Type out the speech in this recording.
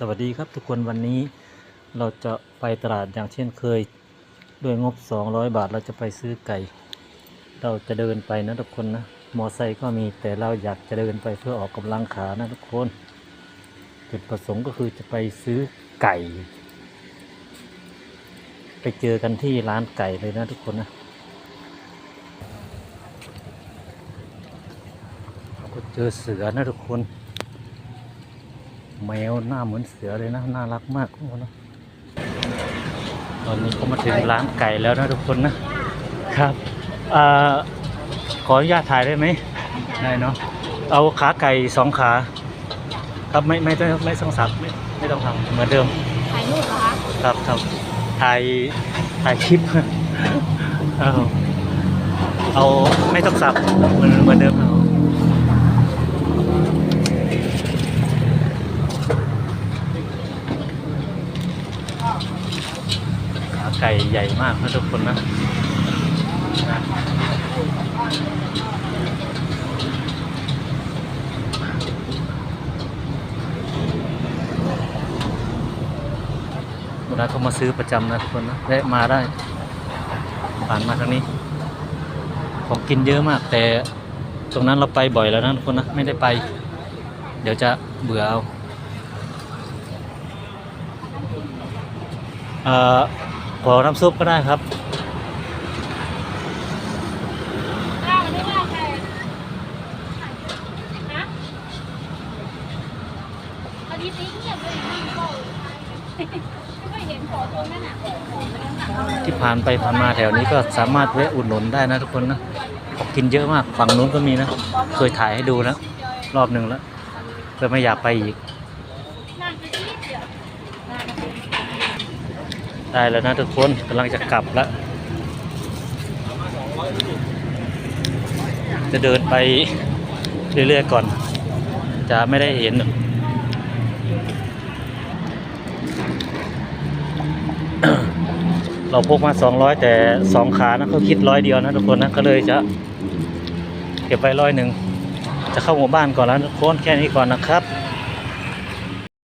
สวัสดีครับทุกคนวันนี้เราจะไปตลาดอย่างเช่นเคย ด้วยงบ 200 บาทเราจะไปซื้อไก่ เราจะเดินไปนะทุกคนนะมอไซค์ก็มีแต่เราอยากจะเดินไปเพื่อออกกำลังขานะทุกคนจุดประสงค์ก็คือจะไปซื้อไก่ ไปเจอกันที่ร้านไก่เลยนะทุกคนนะเราก็เจอเสือนะทุกคน แมวหน้าเหมือนเสือเลยนะ น่ารักมากทุกคนนะตอนนี้ก็มาถึงร้านไก่แล้วนะทุกคนนะครับอ่าขออนุญาตถ่ายได้ไหมได้เนาะเอาขาไก่สองขา ครับไม่ไม่ต้องไม่ต้องสับไม่ไม่ต้องทำเหมือนเดิมถ่ายรูปเหรอคะครับครับถ่ายถ่ายคลิปเอาเอาไม่ต้องสับเหมือนเหมือนเดิมเอาขา ไก่ใหญ่มากนะทุกคนนะเวลาเขามาซื้อประจำนะทุกคนนะแวะมาได้ผ่านมาทางนี้ ของกินเยอะมาก แต่ตรงนั้นเราไปบ่อยแล้วนะทุกคนนะไม่ได้ไป เดี๋ยวจะเบื่อเอา ขอน้ำซุปก็ได้ครับน่าอดีตเงียบเลยไม่เห็นขอตรงนั้นอะที่ผ่านไปผ่านมาแถวนี้ก็สามารถแวะอุดหนุนได้นะทุกคนนะของกินเยอะมากฝั่งนู้นก็มีนะ เคยถ่ายให้ดูแล้ว รอบหนึ่งแล้วเพื่อไม่อยากไปอีก นั่งจะที่เดียวนั่งจะที่ ได้แล้วนะทุกคนกำลังจะกลับแล้วจะเดินไปเรื่อยๆก่อน จะไม่ได้เห็น เราพกมา 200 แต่สองขานะเขาคิดร้อยเดียวนะทุกคนนะก็เลยจะเก็บไว้ร้อยหนึ่งจะเข้าหมู่บ้านก่อนแล้วทุกคนแค่นี้ก่อนนะครับ